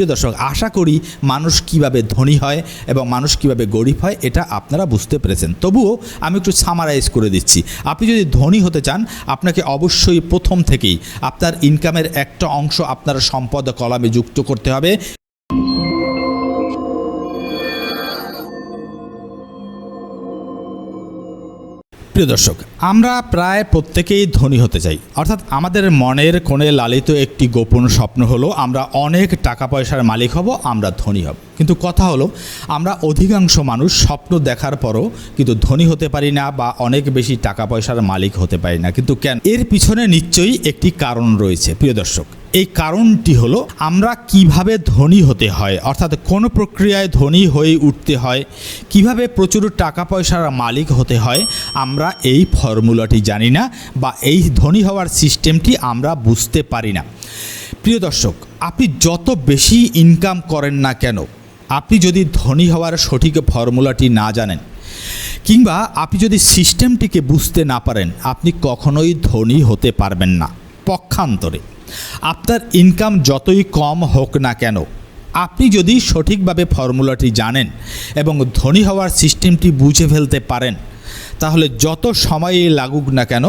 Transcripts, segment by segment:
প্রিয় দর্শক, আশা করি মানুষ কীভাবে ধনী হয় এবং মানুষ কীভাবে গরিব হয়, এটা আপনারা বুঝতে পেরেছেন। তবুও আমি একটু সামারাইজ করে দিচ্ছি। আপনি যদি ধনী হতে চান, আপনাকে অবশ্যই প্রথম থেকেই আপনার ইনকামের একটা অংশ আপনার সম্পদ কলামে যুক্ত করতে হবে। প্রিয় দর্শক, আমরা প্রায় প্রত্যেকেই ধনী হতে চাই। অর্থাৎ আমাদের মনের কোণে লালিত একটি গোপন স্বপ্ন হলো, আমরা অনেক টাকা পয়সার মালিক হব, আমরা ধনী হব। কিন্তু কথা হলো, আমরা অধিকাংশ মানুষ স্বপ্ন দেখার পরও কিন্তু ধনী হতে পারি না বা অনেক বেশি টাকা পয়সার মালিক হতে পারি না। কিন্তু কেন? এর পিছনে নিশ্চয়ই একটি কারণ রয়েছে, প্রিয় দর্শক। এই কারণটি হলো, আমরা কীভাবে ধনী হতে হয়? অর্থাৎ কোন প্রক্রিয়ায় ধনী হয়ে উঠতে হয়? কীভাবে প্রচুর টাকা পয়সার মালিক হতে হয়? আমরা এই ফর্মুলাটি জানি না বা এই ধনী হওয়ার সিস্টেমটি আমরা বুঝতে পারি না। প্রিয় দর্শক, আপনি যত বেশি ইনকাম করেন না কেন, আপনি যদি ধনী হওয়ার সঠিক ফর্মুলাটি না জানেন, কিংবা আপনি যদি সিস্টেমটিকে বুঝতে না পারেন, আপনি কখনোই ধনী হতে পারবেন না। পক্ষান্তরে। আপনার ইনকাম যতই কম হোক না কেন, আপনি যদি সঠিকভাবে ফর্মুলাটি জানেন এবং ধনী হওয়ার সিস্টেমটি বুঝে ফেলতে পারেন, তাহলে যত সময়ে লাগুক না কেন,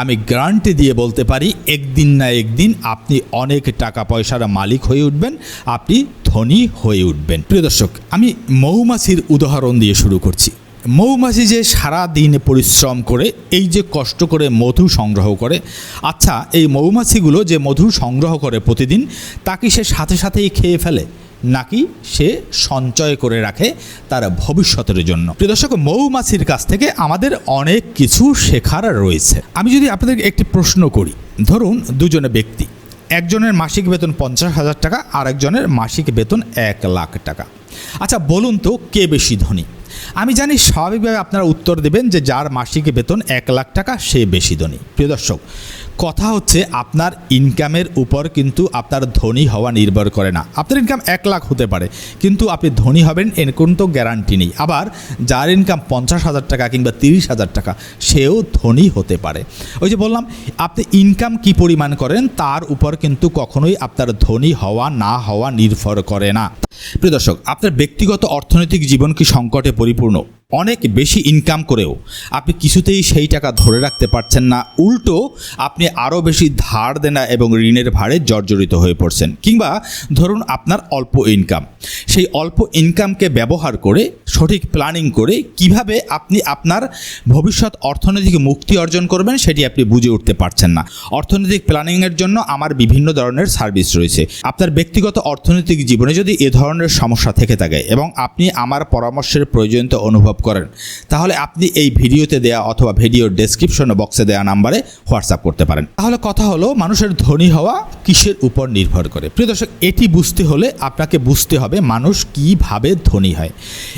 আমি গ্যারান্টি দিয়ে বলতে পারি, একদিন না একদিন আপনি অনেক টাকা পয়সার মালিক হয়ে উঠবেন, আপনি ধনী হয়ে উঠবেন। প্রিয় দর্শক, আমি মৌমাছির উদাহরণ দিয়ে শুরু করছি। মৌমাছি যে সারা দিন পরিশ্রম করে, এই যে কষ্ট করে মধু সংগ্রহ করে আচ্ছা এই মৌমাছিগুলো যে মধু সংগ্রহ করে প্রতিদিন, তা কি সে সাথে সাথেই খেয়ে ফেলে? নাকি সে সঞ্চয় করে রাখে তার ভবিষ্যতের জন্য? প্রিয় দর্শক, মৌমাছির কাছ থেকে আমাদের অনেক কিছু শেখার রয়েছে। আমি যদি আপনাদের একটি প্রশ্ন করি, ধরুন দুজনে ব্যক্তি, একজনের মাসিক বেতন পঞ্চাশ হাজার টাকা আর একজনের মাসিক বেতন এক লাখ টাকা। আচ্ছা বলুন তো কে বেশি ধনী? আমি জানি স্বাভাবিকভাবে আপনারা উত্তর দেবেন যে যার মাসিক বেতন এক লাখ টাকা, সে বেশি ধনী। প্রিয় দর্শক কথা হচ্ছে আপনার ইনকামের উপর কিন্তু আপনার ধনী হওয়া নির্ভর করে না। আপনার ইনকাম এক লাখ হতে পারে, কিন্তু আপনি ধনী হবেন এর কোনো তো গ্যারান্টি নেই। আবার যার ইনকাম পঞ্চাশ হাজার টাকা কিংবা তিরিশ হাজার টাকা, সেও ধনী হতে পারে। ওই যে বললাম, আপনি ইনকাম কি পরিমাণ করেন তার উপর কিন্তু কখনোই আপনার ধনী হওয়া, না হওয়া নির্ভর করে না। প্রিয় দর্শক, আপনার ব্যক্তিগত অর্থনৈতিক জীবন কি সংকটে পরিপূর্ণ? অনেক বেশি ইনকাম করেও আপনি কিছুতেই সেই টাকা ধরে রাখতে পারছেন না। উল্টো আপনি আরও বেশি ধার দেনা এবং ঋণের ভারে জর্জরিত হয়ে পড়ছেন। কিংবা ধরুন আপনার অল্প ইনকাম সেই অল্প ইনকামকে ব্যবহার করে, সঠিক প্ল্যানিং করে কীভাবে আপনি আপনার ভবিষ্যৎ অর্থনৈতিক মুক্তি অর্জন করবেন সেটি আপনি বুঝে উঠতে পারছেন না। অর্থনৈতিক প্ল্যানিংয়ের জন্য আমার বিভিন্ন ধরনের সার্ভিস রয়েছে। আপনার ব্যক্তিগত অর্থনৈতিক জীবনে যদি এ ধরনের সমস্যা থেকে থাকে এবং আপনি আমার পরামর্শের প্রয়োজনীয়তা অনুভব করেন। তাহলে আপনি এই ভিডিওতে দেওয়া অথবা ভিডিওর ডেসক্রিপশন বক্সে দেওয়া নাম্বারে হোয়াটসঅ্যাপ করতে পারেন। তাহলে কথা হলো, মানুষের ধনী হওয়া কিসের উপর নির্ভর করে? প্রিয় দর্শক, এটি বুঝতে হলে আপনাকে বুঝতে হবে মানুষ কীভাবে ধনী হয়।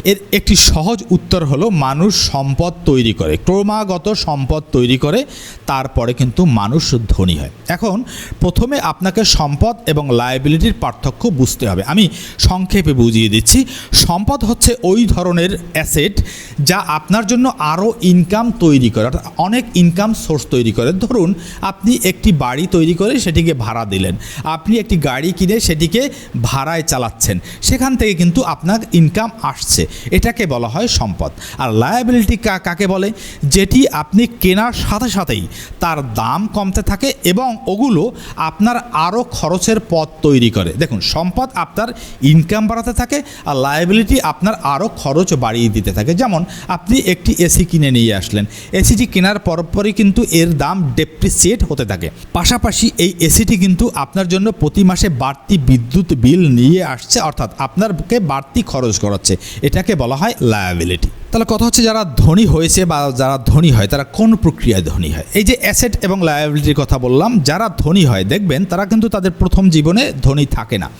এর একটি সহজ উত্তর হলো, মানুষ সম্পদ তৈরি করে, ক্রমাগত সম্পদ তৈরি করে, তারপরে কিন্তু মানুষ ধনী হয়। এখন প্রথমে আপনাকে সম্পদ এবং লায়াবিলিটির পার্থক্য বুঝতে হবে। আমি সংক্ষেপে বুঝিয়ে দিচ্ছি। সম্পদ হচ্ছে ওই ধরনের অ্যাসেট যা আপনার জন্য আরও ইনকাম তৈরি করে, অর্থাৎ অনেক ইনকাম সোর্স তৈরি করে। ধরুন, আপনি একটি বাড়ি তৈরি করে সেটিকে ভাড়া দিলেন। আপনি একটি গাড়ি কিনে সেটিকে ভাড়ায় চালাচ্ছেন। সেখান থেকে কিন্তু আপনার ইনকাম আসছে। এটাকে বলা হয় সম্পদ। আর লায়াবিলিটি কাকে বলে? যেটি আপনি কেনার সাথে সাথেই তার দাম কমতে থাকে এবং ওগুলো আপনার আরও খরচের পথ তৈরি করে। দেখুন, সম্পদ আপনার ইনকাম বাড়াতে থাকে আর লায়াবিলিটি আপনার আরও খরচ বাড়িয়ে দিতে থাকে। যেমন আপনি একটি এসি কিনে নিয়ে আসলেন। এসিটি কেনার পরপরই কিন্তু এর দাম ডেপ্রিসিয়েট হতে থাকে। পাশাপাশি এই এসিটি কিন্তু আপনার জন্য প্রতি মাসে বাড়তি বিদ্যুৎ বিল নিয়ে আসছে, অর্থাৎ আপনারকে বাড়তি খরচ করাচ্ছে। এটাকে বলা হয় লায়াবিলিটি তাহলে কথা হচ্ছে যারা ধনী হয়েছে বা যারা ধনী হয়, তারা কোন প্রক্রিয়ায় ধনী হয়? এই যে অ্যাসেট এবং লায়াবিলিটির কথা বললাম, যারা ধনী হয়, দেখবেন তারা কিন্তু তাদের প্রথম জীবনে ধনী থাকে না।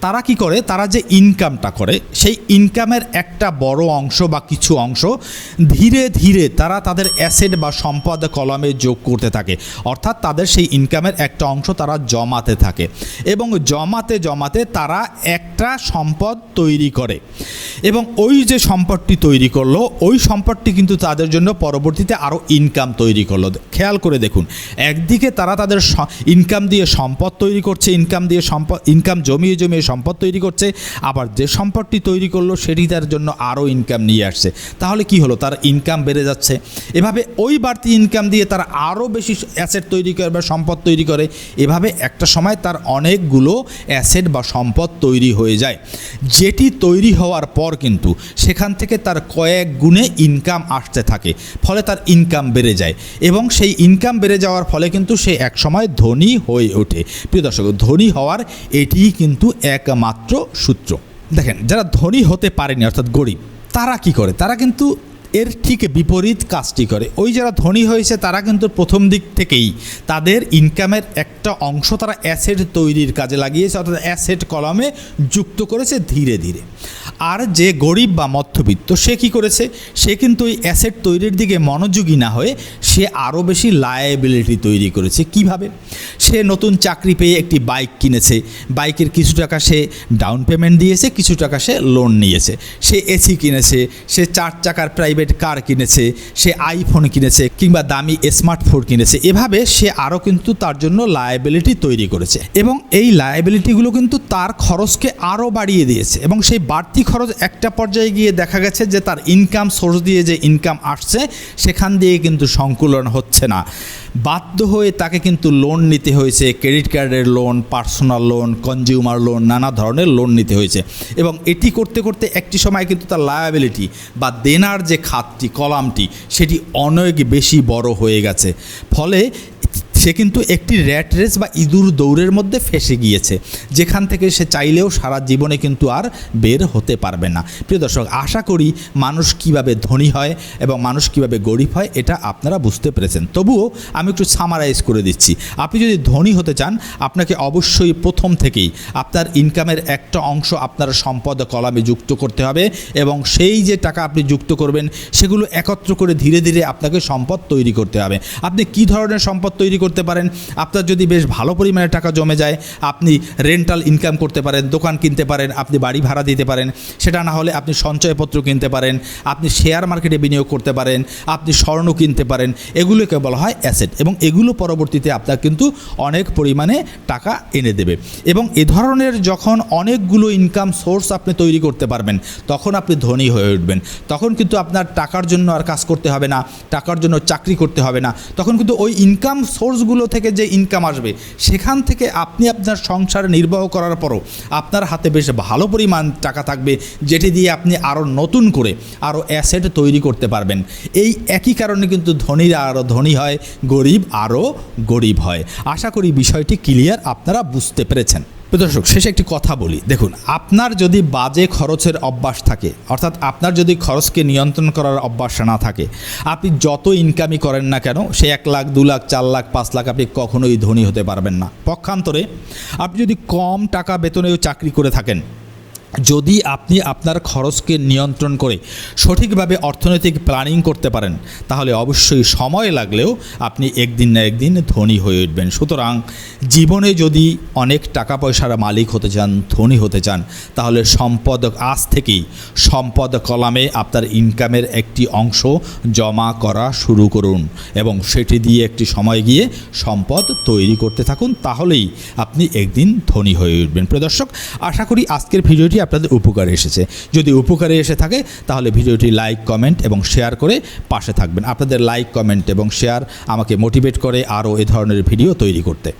তারা কি করে? তারা যে ইনকামটা করে, সেই ইনকামের একটা বড় অংশ বা কিছু অংশ ধীরে ধীরে তারা তাদের অ্যাসেট বা সম্পদ কলমে যোগ করতে থাকে। অর্থাৎ তাদের সেই ইনকামের একটা অংশ তারা জমাতে থাকে। এবং জমাতে জমাতে তারা একটা সম্পদ তৈরি করে। এবং ওই যে সম্পদটি তৈরি করল করল, ওই সম্পদটি কিন্তু তাদের জন্য পরবর্তীতে আরও ইনকাম তৈরি করল। খেয়াল করে দেখুন, একদিকে তারা তাদের ইনকাম দিয়ে সম্পদ তৈরি করছে ইনকাম দিয়ে সম্পদ ইনকাম জমিয়ে জমিয়ে সম্পদ তৈরি করছে, আবার যে সম্পদটি তৈরি করল সেটি তার জন্য আরও ইনকাম নিয়ে আসছে। তাহলে কি হলো? তার ইনকাম বেড়ে যাচ্ছে। এভাবে ওই বাড়তি ইনকাম দিয়ে তারা আরও বেশি অ্যাসেট তৈরি করে বা সম্পদ তৈরি করে, এভাবে একটা সময় তার অনেকগুলো অ্যাসেট বা সম্পদ তৈরি হয়ে যায়। যেটি তৈরি হওয়ার পর কিন্তু সেখান থেকে তার কয়েক গুণে ইনকাম আসতে থাকে, ফলে তার ইনকাম বেড়ে যায় এবং সেই ইনকাম বেড়ে যাওয়ার ফলে কিন্তু সে এক সময় ধনী হয়ে ওঠে। প্রিয় দর্শক, ধনী হওয়ার এটিই কিন্তু একমাত্র সূত্র। দেখেন, যারা ধনী হতে পারেনি, অর্থাৎ গরিব, তারা কি করে? তারা কিন্তু এর ঠিক বিপরীত কাজটি করে। ওই যারা ধনী হয়েছে, তারা কিন্তু প্রথম দিক থেকেই তাদের ইনকামের একটা অংশ তারা অ্যাসেট তৈরির কাজে লাগিয়েছে, অর্থাৎ অ্যাসেট কলমে যুক্ত করেছে ধীরে ধীরে। আর যে গরিব বা মধ্যবিত্ত, সে কি করেছে? সে কিন্তু ওই অ্যাসেট তৈরির দিকে মনোযোগী না হয়ে সে আরও বেশি লায়াবিলিটি তৈরি করেছে। কীভাবে? সে নতুন চাকরি পেয়ে একটি বাইক কিনেছে। বাইকের কিছু টাকা সে ডাউন পেমেন্ট দিয়েছে, কিছু টাকা সে লোন নিয়েছে। সে এসি কিনেছে, সে চার চাকার প্রাইভেট কার কিনেছে, সে আইফোন কিনেছে কিংবা দামি স্মার্টফোন কিনেছে, এভাবে সে আরও কিন্তু তার জন্য লায়াবিলিটি তৈরি করেছে। এবং এই লায়াবিলিটিগুলো কিন্তু তার খরচকে আরও বাড়িয়ে দিয়েছে এবং সেই বাড়তি খরচ একটা পর্যায়ে গিয়ে দেখা গেছে যে তার ইনকাম সোর্স দিয়ে যে ইনকাম আসছে, সেখান দিয়ে কিন্তু সংকুলন হচ্ছে না। বাধ্য হয়ে তাকে কিন্তু লোন নিতে হয়েছে ক্রেডিট কার্ডের loan personal loan consumer loan নানা ধরনের লোন নিতে হয়েছে। এবং এটি করতে করতে একটি সময় কিন্তু তার লায়াবিলিটি বা দেনার যে খাতটি, কলামটি, সেটি অনেক বেশি বড় হয়ে গেছে। ফলে সে কিন্তু একটি র্যাট রেস বা ইঁদুর দৌড়ের মধ্যে ফেসে গিয়েছে। যেখান থেকে সে চাইলেও সারা জীবনে কিন্তু আর বের হতে পারবে না। প্রিয় দর্শক, আশা করি মানুষ কীভাবে ধনী হয় এবং মানুষ কীভাবে গরিব হয়, এটা আপনারা বুঝতে পেরেছেন। তবুও আমি একটু সামারাইজ করে দিচ্ছি। আপনি যদি ধনী হতে চান, আপনাকে অবশ্যই প্রথম থেকেই আপনার ইনকামের একটা অংশ আপনার সম্পদ কলামে যুক্ত করতে হবে এবং সেই যে টাকা আপনি যুক্ত করবেন, সেগুলো একত্র করে ধীরে ধীরে আপনাকে সম্পদ তৈরি করতে হবে। আপনি কি ধরনের সম্পদ তৈরি করতে পারেন। আপনার যদি বেশ ভালো পরিমাণে টাকা জমে যায়, আপনি রেন্টাল ইনকাম করতে পারেন, দোকান কিনতে পারেন, আপনি বাড়ি ভাড়া দিতে পারেন, সেটা না হলে আপনি সঞ্চয়পত্র কিনতে পারেন, আপনি শেয়ার মার্কেটে বিনিয়োগ করতে পারেন, আপনি স্বর্ণ কিনতে পারেন, এগুলোকে বলা হয় অ্যাসেট এবং এগুলো পরবর্তীতে আপনার কিন্তু অনেক পরিমাণে টাকা এনে দেবে। এবং এ ধরনের যখন অনেকগুলো ইনকাম সোর্স আপনি তৈরি করতে পারবেন, তখন আপনি ধনী হয়ে উঠবেন। তখন কিন্তু আপনার টাকার জন্য আর কাজ করতে হবে না, টাকার জন্য চাকরি করতে হবে না। তখন কিন্তু ওই ইনকাম সোর্সগুলো থেকে যে ইনকাম আসবে, সেখান থেকে আপনি আপনার সংসার নির্বাহ করার পরও আপনার হাতে বেশ ভালো পরিমাণ টাকা থাকবে, যেটি দিয়ে আপনি আরও নতুন করে আরও অ্যাসেট তৈরি করতে পারবেন। এই একই কারণে কিন্তু ধনীরা আরও ধনী হয়, গরিব আরও গরিব হয়। আশা করি বিষয়টি ক্লিয়ার আপনারা বুঝতে পেরেছেন। দর্শক, শেষে একটি কথা বলি। দেখুন, আপনার যদি বাজে খরচের অভ্যাস থাকে, অর্থাৎ আপনার যদি খরচকে নিয়ন্ত্রণ করার অভ্যাস না থাকে, আপনি যত ইনকামই করেন না কেন সে এক লাখ, দু লাখ, চার লাখ, পাঁচ লাখ আপনি কখনোই ধনী হতে পারবেন না। পক্ষান্তরে, আপনি যদি কম টাকা বেতনেও চাকরি করে থাকেন যদি আপনি আপনার খরচকে নিয়ন্ত্রণ করে সঠিকভাবে অর্থনৈতিক প্ল্যানিং করতে পারেন, তাহলে অবশ্যই সময় লাগলেও আপনি একদিন না একদিন ধনী হয়ে উঠবেন। সুতরাং জীবনে যদি অনেক টাকা পয়সার মালিক হতে চান, ধনী হতে চান, তাহলে সম্পদ আজ থেকেই সম্পদ কলামে আপনার ইনকামের একটি অংশ জমা করা শুরু করুন এবং সেটি দিয়ে একটি সময় গিয়ে সম্পদ তৈরি করতে থাকুন, তাহলেই আপনি একদিন ধনী হয়ে উঠবেন। প্রিয় দর্শক, আশা করি আজকের ভিডিওটি আপনাদের উপকারে এসেছে। যদি উপকারে এসে থাকে, তাহলে ভিডিওটি লাইক, কমেন্ট এবং শেয়ার করে পাশে থাকবেন। আপনাদের লাইক, কমেন্ট এবং শেয়ার আমাকে মোটিভেট করে আরও এ ধরনের ভিডিও তৈরি করতে।